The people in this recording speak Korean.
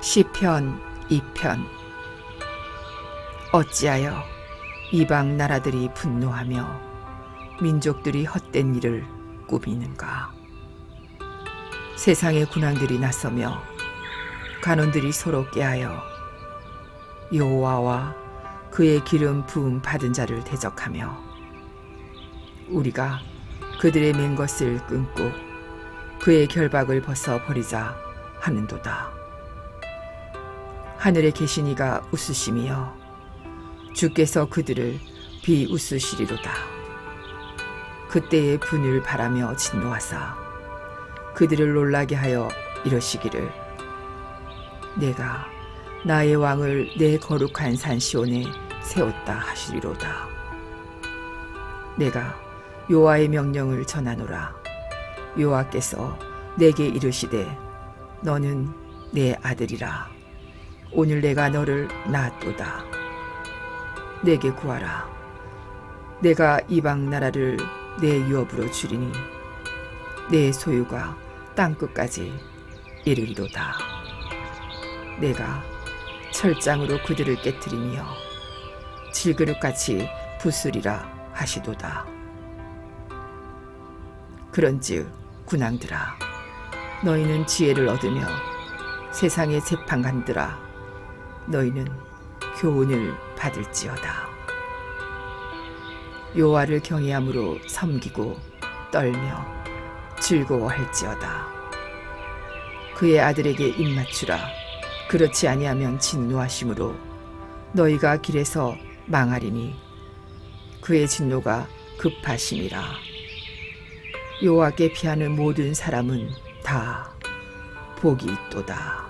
시편 2편 어찌하여 이방 나라들이 분노하며 민족들이 헛된 일을 꾸미는가 세상의 군왕들이 나서며 간원들이 서로 깨하여 여호와와 그의 기름 부음 받은 자를 대적하며 우리가 그들의 맨 것을 끊고 그의 결박을 벗어 버리자 하는도다. 하늘에 이가 웃으심이여 주께서 그들을 비웃으시리로다. 그때의 분을 바라며 진노하사 그들을 놀라게 하여 이러시기를 내가 나의 왕을 내 거룩한 산 시온에 세웠다 하시리로다. 내가 요아의 명령을 전하노라. 요아께서 내게 이르시되 너는 내 아들이라. 오늘 내가 너를 낳았도다. 내게 구하라. 내가 이방 나라를 내 유업으로 주리니 내 소유가 땅 끝까지 이르리로다. 내가 철장으로 그들을 깨뜨리며 질그릇같이 부수리라 하시도다. 그런즉 군왕들아 너희는 지혜를 얻으며 세상의 재판관들아 너희는 교훈을 받을지어다. 요하를 경외함으로 섬기고 떨며 즐거워할지어다. 그의 아들에게 입맞추라. 그렇지 아니하면 진노하심으로 너희가 길에서 망하리니 그의 진노가 급하심이라. 여호와께 피하는 모든 사람은 다 복이 있도다.